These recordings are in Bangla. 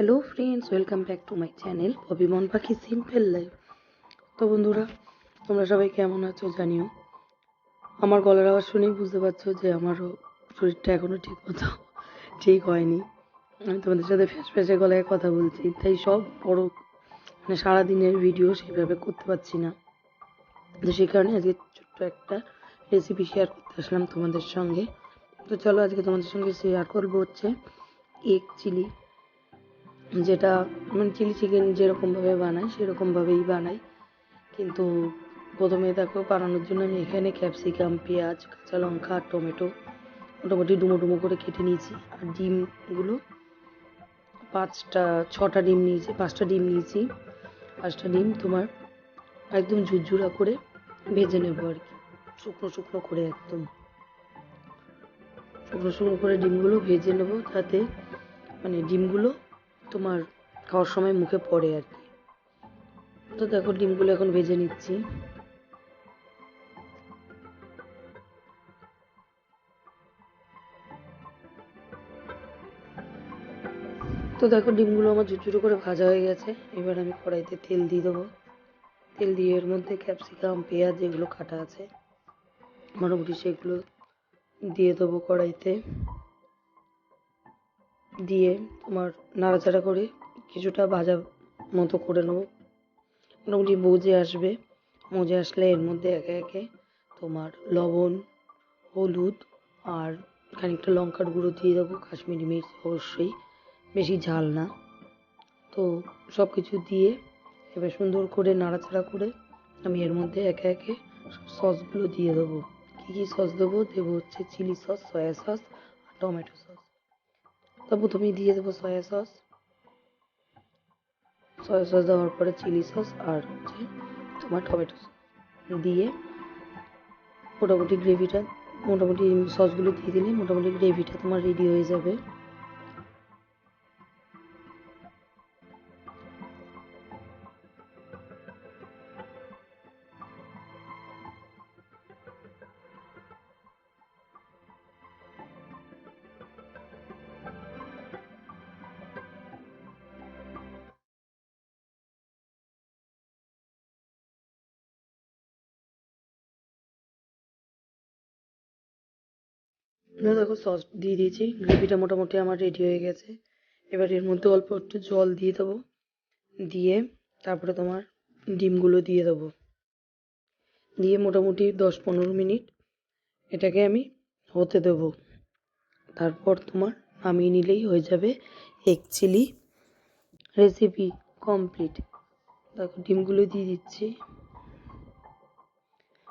Hello friends welcome back to my channel অভিমন পাখি সিম্পল লাইফ তো বন্ধুরা, তোমরা সবাই কেমন আছো জানিও? আমার গলার আওয়াজ শুনেই বুঝতে পারছ যে আমারও শরীরটা এখনও ঠিক মতো ঠিক হয়নি। আমি তোমাদের সাথে ফ্যাস ফ্যাসে গলায় কথা বলছি, তাই সব বড় মানে সারাদিনের ভিডিও সেভাবে করতে পারছি না। তো সেই কারণে আজকে ছোট্ট একটা রেসিপি শেয়ার করতে আসলাম তোমাদের সঙ্গে। তো চলো আজকে তোমাদের সঙ্গে শেয়ার করব হচ্ছে এগ চিলি যেটা মানে চিলি চিকেন যেরকমভাবে বানাই সেরকমভাবেই বানাই কিন্তু প্রথমে তাকে বানানোর জন্য আমি এখানে ক্যাপসিকাম, পেঁয়াজ, কাঁচা লঙ্কা আর টমেটো মোটামুটি ডুমো ডুমো করে কেটে নিয়েছি। আর ডিমগুলো পাঁচটা, ছটা ডিম নিয়েছি, পাঁচটা ডিম নিয়েছি। পাঁচটা ডিম তোমার একদম ঝুরঝুরা করে ভেজে নেব আর কি। শুকনো শুকনো করে একদম। শুকনো শুকনো করে ডিমগুলো ভেজে নেব যাতে মানে ডিমগুলো তোমার খাওয়ার সময় মুখে পড়ে আর কি। তো দেখো, ডিমগুলো এখন ভেজে নিচ্ছি। তো দেখো, ডিমগুলো আমার ঝুরঝুরো করে ভাজা হয়ে গেছে। এবার আমি কড়াইতে তেল দিয়ে দেবো। তেল দিয়ে এর মধ্যে ক্যাপসিকাম, পেঁয়াজ যেগুলো কাটা আছে, মোটামুটি সেগুলো দিয়ে দেবো কড়াইতে। দিয়ে তোমার নাড়াচাড়া করে কিছুটা ভাজা মতো করে নেব। মোটামুটি মজে আসবে। মজে আসলে এর মধ্যে একে একে তোমার লবণ, হলুদ আর খানিকটা লঙ্কার গুঁড়ো দিয়ে দেবো। কাশ্মীরি মির্চ অবশ্যই, বেশি ঝাল না। তো সব কিছু দিয়ে এবার সুন্দর করে নাড়াচাড়া করে আমি এর মধ্যে একে একে সসগুলো দিয়ে দেবো। কী কী সস দেবো? দেবো হচ্ছে চিলি সস, সয়া সস আর টমেটো সস। তো প্রথমেই দিয়ে দেবো সয়া সস সয়া সস দেওয়ার পরে চিলি সস আর হচ্ছে তোমার টমেটো দিয়ে মোটামুটি গ্রেভিটা মোটামুটি সসগুলো দিয়ে দিলে মোটামুটি গ্রেভিটা তোমার রেডি হয়ে যাবে। দেখো সস দিয়ে দিয়েছি, গ্রেভিটা মোটামুটি আমার রেডি হয়ে গেছে। এবার এর মধ্যে অল্প একটু জল দিয়ে দেবো, দিয়ে তারপরে তোমার ডিমগুলো দিয়ে দেবো। দিয়ে মোটামুটি দশ পনেরো মিনিট এটাকে আমি হতে দেবো। তারপর তোমার নামিয়ে নিলেই হয়ে যাবে এগ চিলি রেসিপি কমপ্লিট দেখো ডিমগুলো দিয়ে দিচ্ছি।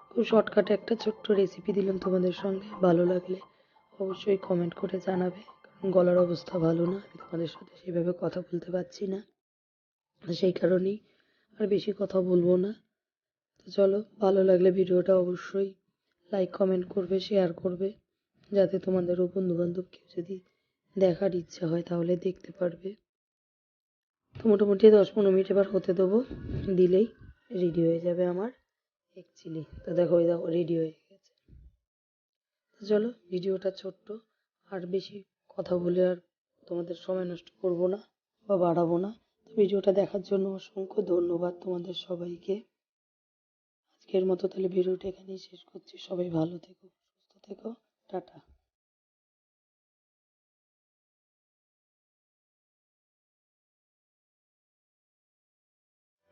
খুব শর্টকাটে একটা ছোট্ট রেসিপি দিলাম তোমাদের সঙ্গে, ভালো লাগলে। অবশ্যই কমেন্ট করে জানাবে। কারণ গলার অবস্থা ভালো না, আমি তোমাদের সাথে সেভাবে কথা বলতে পারছি না। সেই কারণেই আর বেশি কথা বলব না। তো চলো, ভালো লাগলে ভিডিওটা অবশ্যই লাইক কমেন্ট করবে শেয়ার করবে। যাতে তোমাদেরও বন্ধুবান্ধব কেউ যদি দেখার ইচ্ছা হয়, তাহলে দেখতে পারবে। তো মোটামুটি দশ পনেরো মিনিট এবার হতে দেবো। দিলেই রেডি হয়ে যাবে আমার এগ চিলি। তো দেখো, ওই দেখো রেডি হয়ে চলো, ভিডিওটা ছোট্ট। আর বেশি কথা বলে আর তোমাদের সময় নষ্ট করব না বা বাড়াবো না। তো ভিডিওটা দেখার জন্য অসংখ্য ধন্যবাদ তোমাদের সবাইকে। আজকের মতো তাহলে ভিডিওটা এখানেই শেষ করছি। সবাই ভালো থেকো, সুস্থ থেকো। টাটা।